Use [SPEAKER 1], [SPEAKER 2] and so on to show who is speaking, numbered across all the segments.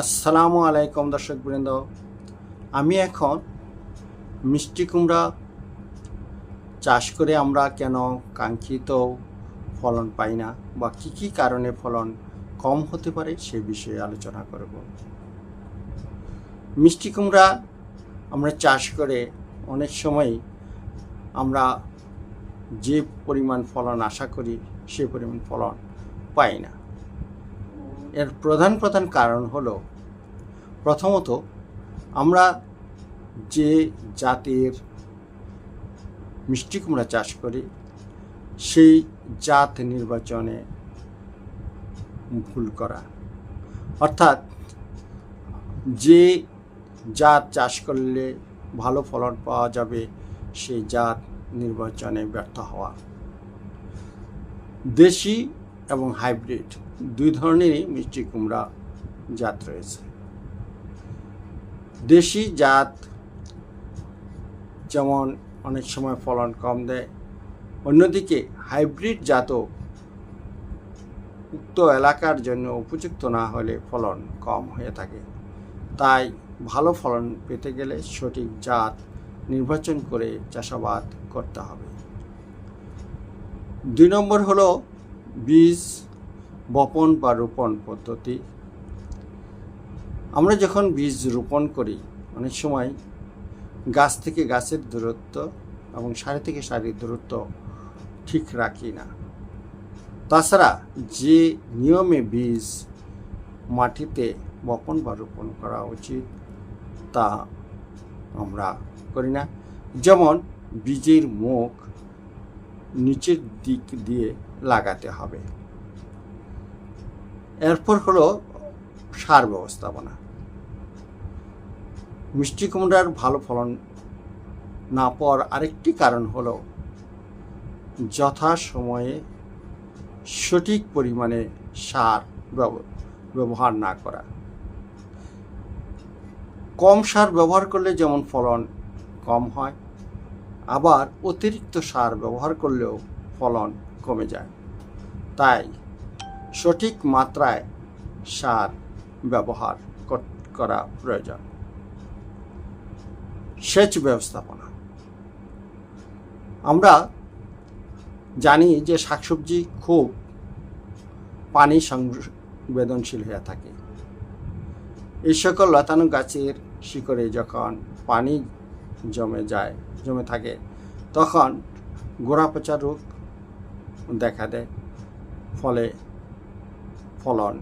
[SPEAKER 1] আসসালামু আলাইকুম দর্শক বৃন্দ আমি এখন মিষ্টি কুমড়া চাষ করে আমরা কেন কাঙ্ক্ষিত ফলন পাই না বা কী কী কারণে ফলন কম হতে পারে সে বিষয়ে আলোচনা করব। মিষ্টি কুমড়া আমরা চাষ করে অনেক সময় আমরা যে পরিমাণ ফলন আশা করি সে পরিমাণ ফলন পাই না। এর প্রধান প্রধান কারণ হল, প্রথমত, আমরা যে জাতের মিষ্টি কুমড়া চাষ করি, সেই জাত নির্বাচনে ভুল করা। অর্থাৎ, যে জাত চাষ করলে ভালো ফলন পাওয়া যাবে, সেই জাত নির্বাচনে ব্যর্থ হওয়া। দেশি এবং হাইব্রিড দুই ধরনেরই মিষ্টি কুমড়া জাত রয়েছে। দেশি জাত যেমন অনেক সময় ফলন কম দেয়, অন্যদিকে হাইব্রিড জাতও উক্ত এলাকার জন্য উপযুক্ত না হলে ফলন কম হয়ে থাকে। তাই ভালো ফলন পেতে গেলে সঠিক জাত নির্বাচন করে চাষাবাদ করতে হবে। দুই নম্বর হলো বীজ বপন বা রোপণ পদ্ধতি। আমরা যখন বীজ রোপণ করি, অনেক সময় গাছ থেকে গাছের দূরত্ব এবং সারি থেকে সারির দূরত্ব ঠিক রাখি না। তাছাড়া যে নিয়মে বীজ মাটিতে বপন বা রোপণ করা উচিত, তা আমরা করি না। যেমন বীজের মুখ নিচের দিক দিয়ে লাগাতে হবে। এরপর হলো সার ব্যবস্থাপনা। মিষ্টি কুমড়ার ভালো ফলন না পাওয়ার আরেকটি কারণ হলো যথা সময়ে সঠিক পরিমাণে সার ব্যব- ব্যবহার না করা। কম সার ব্যবহার করলে যেমন ফলন কম হয়, আবার অতিরিক্ত সার ব্যবহার করলেও ফলন কমে যায়। তাই সঠিক মাত্রায় সার ব্যবহার করা প্রয়োজন। সেচ ব্যবস্থাপনা। আমরা জানি যে শাকসবজি খুব পানি সংবেদনশীল হয়ে থাকে। এই সকল লতানো গাছের শিকড়ে যখন পানি জমে যায়, জমে থাকে, তখন গোড়া পচা রোগ দেখা দেয়। ফলে ফলন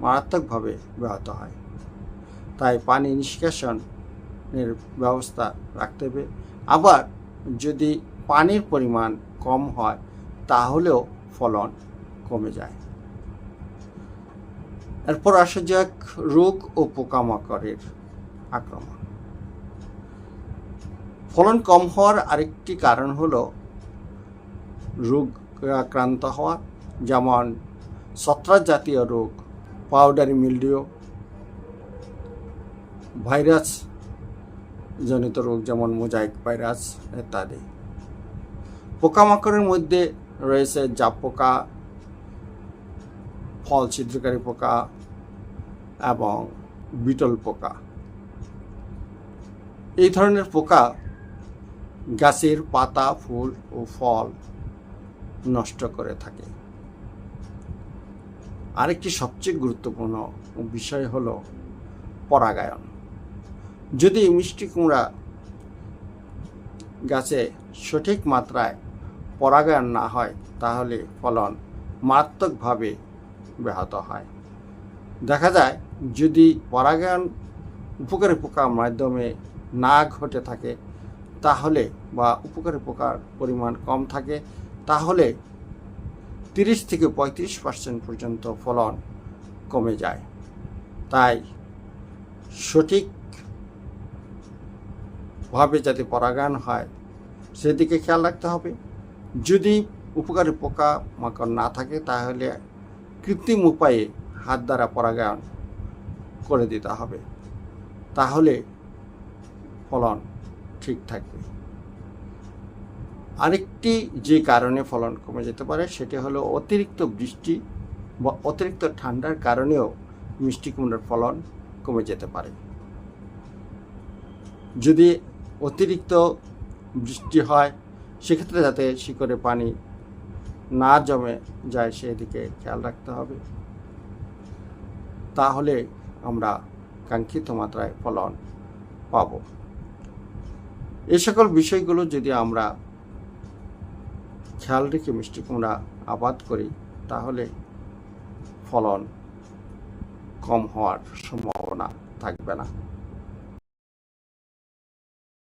[SPEAKER 1] মারাত্মকভাবে ব্যাহত হয়। তাই পানি নিষ্কাশনের ব্যবস্থা রাখতে হবে। আবার যদি পানির পরিমাণ কম হয়, তাহলেও ফলন কমে যায়। এরপর আসা যাক রোগ ও পোকামাকড়ের আক্রমণ। ফলন কম হওয়ার আরেকটি কারণ হলো রোগ আক্রান্ত হওয়া, যেমন ছত্রাক জাতীয় রোগ পাউডারি মিলডিও ভাইরাস জনিত রোগ যেমন মোজাইক ভাইরাস ইত্যাদি। পোকামাকড়ের মধ্যে রয়েছে জাপ পোকা, ফল ছিদ্রকারী পোকা এবং বিটল পোকা। এই ধরনের পোকা গাছের পাতা, ফুল ও ফল নষ্ট করে থাকে। আরেকটি সবচেয়ে গুরুত্বপূর্ণ বিষয় হল পরাগায়ন। যদি মিষ্টি কুমড়া গাছে সঠিক মাত্রায় পরাগায়ন না হয়, তাহলে ফলন মারাত্মকভাবে ব্যাহত হয়। দেখা যায়, যদি পরাগায়ন উপকারী পোকার মাধ্যমে না ঘটে থাকে, তাহলে বা উপকারী পোকার পরিমাণ কম থাকে, তাহলে তিরিশ থেকে পঁয়ত্রিশ পার্সেন্ট পর্যন্ত ফলন কমে যায়। তাই সঠিকভাবে যাতে পরাগায়ন হয়, সেদিকে খেয়াল রাখতে হবে। যদি উপকারী পোকা মাকড় না থাকে, তাহলে কৃত্রিম উপায়ে হাত দ্বারা পরাগায়ন করে দিতে হবে। তাহলে ফলন ঠিক থাকবে। আরেকটি যে কারণে ফলন কমে যেতে পারে, সেটি হলো অতিরিক্ত বৃষ্টি বা অতিরিক্ত ঠান্ডার কারণেও মিষ্টি কুমড়ার ফলন কমে যেতে পারে। যদি অতিরিক্ত বৃষ্টি হয়, সেক্ষেত্রে যাতে শিকড়ে পানি না জমে যায়, সেদিকে খেয়াল রাখতে হবে। তাহলে আমরা কাঙ্ক্ষিত মাত্রায় ফলন পাব। এ সকল বিষয়গুলো যদি আমরা খেয়াল রেখে মিষ্টি কুমড়া আবাদ করি তাহলে ফলন কম হওয়ার সম্ভাবনা থাকবে না।